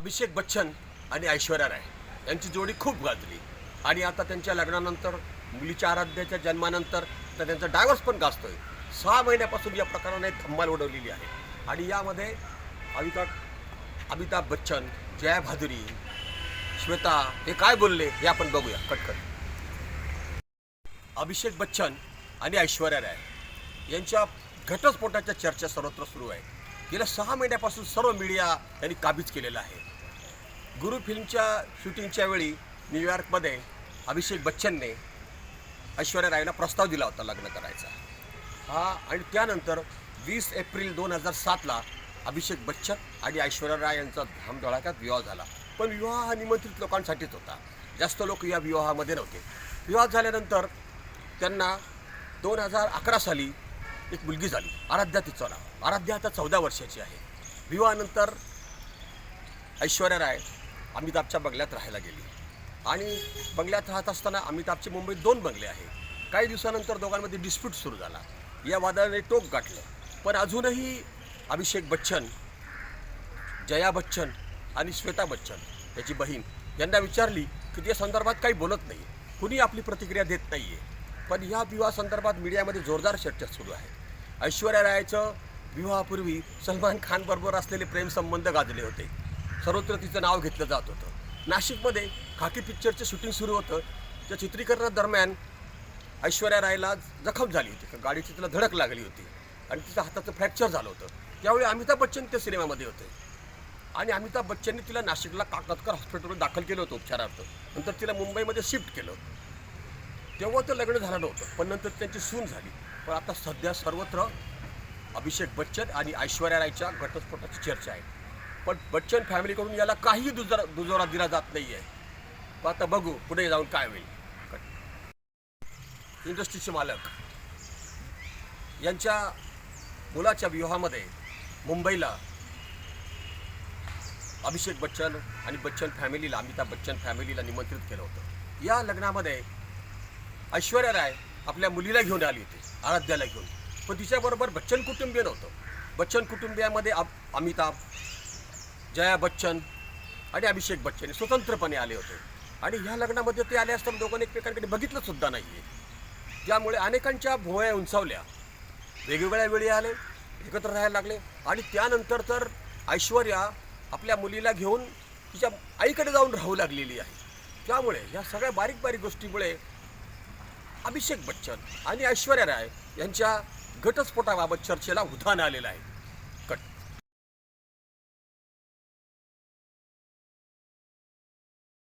अभिषेक बच्चन आणि ऐश्वर्या राय यांची जोडी खूप गाजली. आणि आता त्यांच्या लग्नानंतर मुलीच्या आराध्याच्या जन्मानंतर तर त्यांचा डायव्हर्स पण गाजतोय. सहा महिन्यापासून या प्रकाराने धम्माल उडवलेली आहे. आणि यामध्ये अमिताभ अमिताभ बच्चन जया भादुरी श्वेता हे काय बोलले हे आपण बघूया. कटकट अभिषेक बच्चन आणि ऐश्वर्या राय यांच्या घटस्फोटाच्या चर्चा सर्वत्र सुरू आहे. गेल्या सहा महिन्यापासून सर्व मीडिया यांनी काबीज केलेला आहे. गुरु फिल्मच्या शूटिंगच्या वेळी न्यूयॉर्कमध्ये अभिषेक बच्चनने ऐश्वर्या रायला प्रस्ताव दिला होता लग्न करायचा. हा आणि त्यानंतर वीस एप्रिल दोन हजार सातला अभिषेक बच्चन आणि ऐश्वर्या राय यांचा धामधडाक्यात विवाह झाला. पण विवाह हा निमंत्रित लोकांसाठीच होता. जास्त लोक या विवाहामध्ये नव्हते. विवाह झाल्यानंतर त्यांना दोन हजार अकरा साली एक मुलगी झाली आराध्या तिचं नाव आराध्या आता चौदा वर्षाची आहे. विवाहानंतर ऐश्वर्या राय अमिताभच्या बंगल्यात राहायला गेली. आणि बंगल्यात राहत असताना अमिताभचे मुंबईत दोन बंगले आहे काही दिवसानंतर दोघांमध्ये डिस्प्यूट सुरू झाला. या वादळाने टोक गाठलं. पण अजूनही अभिषेक बच्चन जया बच्चन आणि श्वेता बच्चन याची बहीण यांना विचारली की त्या संदर्भात काही बोलत नाही. कुणी आपली प्रतिक्रिया देत नाही आहे पण ह्या विवाहासंदर्भात मीडियामध्ये जोरदार चर्चा सुरू आहे. ऐश्वर्या रायचं विवाहापूर्वी सलमान खानबरोबर असलेले प्रेमसंबंध गाजले होते. सर्वत्र तिचं नाव घेतलं जात होतं. नाशिकमध्ये खाकी पिक्चरचं शूटिंग सुरू होतं. त्या चित्रीकरणादरम्यान ऐश्वर्या रायला जखम झाली होती. गाडीची तिला धडक लागली होती. आणि तिच्या हाताचं फ्रॅक्चर झालं होतं. त्यावेळी अमिताभ बच्चन त्या सिनेमामध्ये होते. आणि अमिताभ बच्चनने तिला नाशिकला काकतकर हॉस्पिटलमध्ये दाखल केलं होतं उपचारार्थ. नंतर तिला मुंबईमध्ये शिफ्ट केलं. तेव्हा तर लग्न झालं नव्हतं. पण नंतर त्यांची सून झाली. पण आता सध्या सर्वत्र अभिषेक बच्चन आणि ऐश्वर्या रायच्या घटस्फोटाची चर्चा आहे. पण बच्चन फॅमिलीकडून याला काही दुजोरा दुजोरा दिला जात नाही आहे आता बघू पुढे जाऊन काय होईल. इंडस्ट्रीचे मालक. यांच्या मुलाच्या विवाहामध्ये मुंबईला अभिषेक बच्चन आणि बच्चन फॅमिलीला अमिताभ बच्चन फॅमिलीला निमंत्रित केलं होतं. या लग्नामध्ये ऐश्वर्या राय आपल्या मुलीला घेऊन आली होती आराध्याला घेऊन. पण तिच्याबरोबर बच्चन कुटुंबीय नव्हतं. बच्चन कुटुंबियामध्ये अमिताभ जया बच्चन आणि अभिषेक बच्चन हे स्वतंत्रपणे आले होते. आणि ह्या लग्नामध्ये ते आले असताना दोघांनी एकमेकांकडे बघितलं सुद्धा नाही आहे त्यामुळे अनेकांच्या भोवया उंचावल्या. वेगवेगळ्या वेळी आले एकत्र राहायला लागले आणि त्यानंतर तर ऐश्वर्या आपल्या मुलीला घेऊन तिच्या आईकडे जाऊन राहू लागलेली आहे. त्यामुळे ह्या सगळ्या बारीक बारीक गोष्टीमुळे अभिषेक बच्चन आणि ऐश्वर्या राय यांच्या घटस्फोटाबाबत चर्चेला उधाण आलेलं आहे.